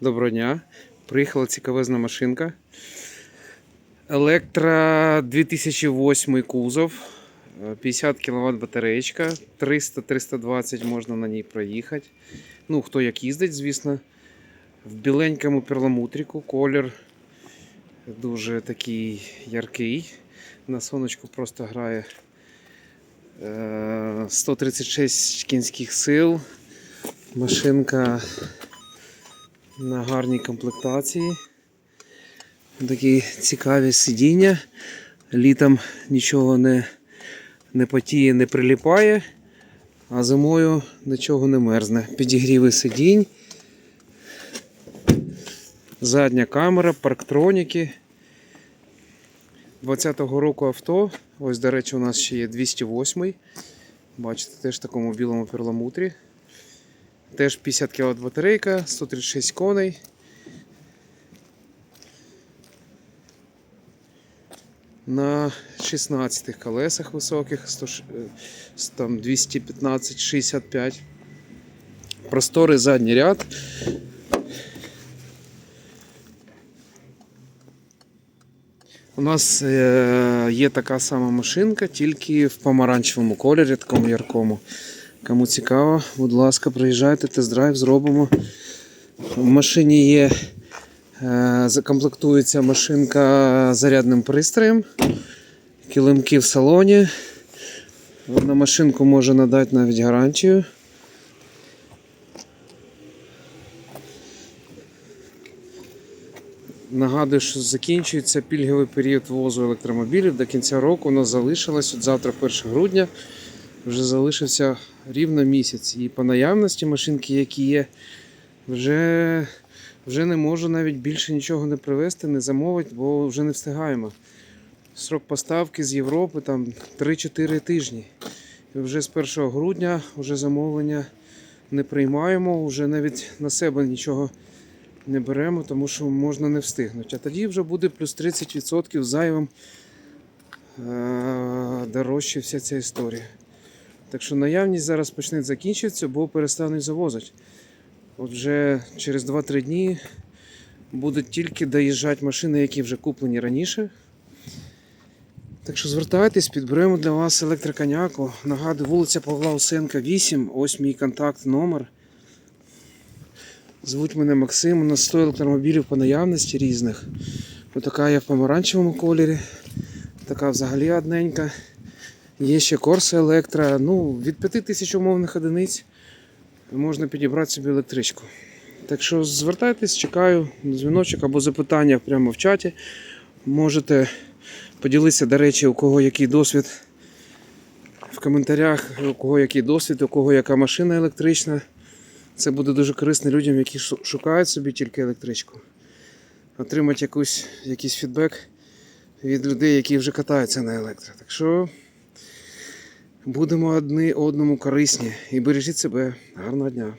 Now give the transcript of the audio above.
Доброго дня. Приїхала цікавезна машинка. Електро 2008 кузов. е, 50 кВт батареєчка. 300-320 можна на ній проїхати. Ну, хто як їздить, звісно. В біленькому перламутріку колір дуже такий яркий. На сонечку просто грає Е, 136 кінських сил. Машинка на гарній комплектації. Такі цікаві сидіння. Літом нічого не, не потіє, не приліпає, а зимою нічого не мерзне. Підігріви сидінь. Задня камера, парктроніки. 20-го року авто. Ось, до речі, у нас ще є 208. Бачите, теж в такому білому перламутрі. Теж 50 кВт батарейка, 136 коней. На 16 колесах високих, 100, ш- е, там 215-65. Просторий задній ряд. У нас е, є така сама машинка, тільки в помаранчевому кольорі, такому яркому. Кому цікаво, будь ласка, приїжджайте, тест-драйв зробимо. В машині є, е, закомплектується машинка зарядним пристроєм, килимки в салоні. На машинку може надати навіть гарантію. Нагадую, що закінчується пільговий період ввозу електромобілів. До кінця року у нас залишилось от завтра, 1 грудня, вже залишився рівно місяць. І по наявності машинки, які є, вже, вже не можу навіть більше нічого не привезти, не замовити, бо вже не встигаємо. Срок поставки з Європи там 3-4 тижні. І вже з 1 грудня вже замовлення не приймаємо, вже навіть на себе нічого не беремо, тому що можна не встигнути. А тоді вже буде плюс 30% зайвим е, дорожче вся ця історія. Так що наявність зараз почне закінчитися, бо перестануть завозити. От вже через 2-3 дні будуть тільки доїжджати машини, які вже куплені раніше. Так що звертайтесь, підберемо для вас електроконяку. Нагадую, вулиця Павла Усенка, 8, ось мій контакт номер. Звуть мене Максим, у нас 100 електромобілів по наявності різних. Отака є в помаранчевому кольорі, така взагалі одненька. Є ще Corsa Електра. Ну, від 5 тисяч умовних одиниць можна підібрати собі електричку. Так що звертайтесь, чекаю дзвіночок або запитання прямо в чаті. Можете поділитися, до речі, у кого який досвід в коментарях, у кого який досвід, у кого яка машина електрична. Це буде дуже корисно людям, які шукають собі тільки електричку. Отримати якусь, якийсь фідбек від людей, які вже катаються на електро. Так що будемо одні одному корисні і бережіть себе. Гарного дня!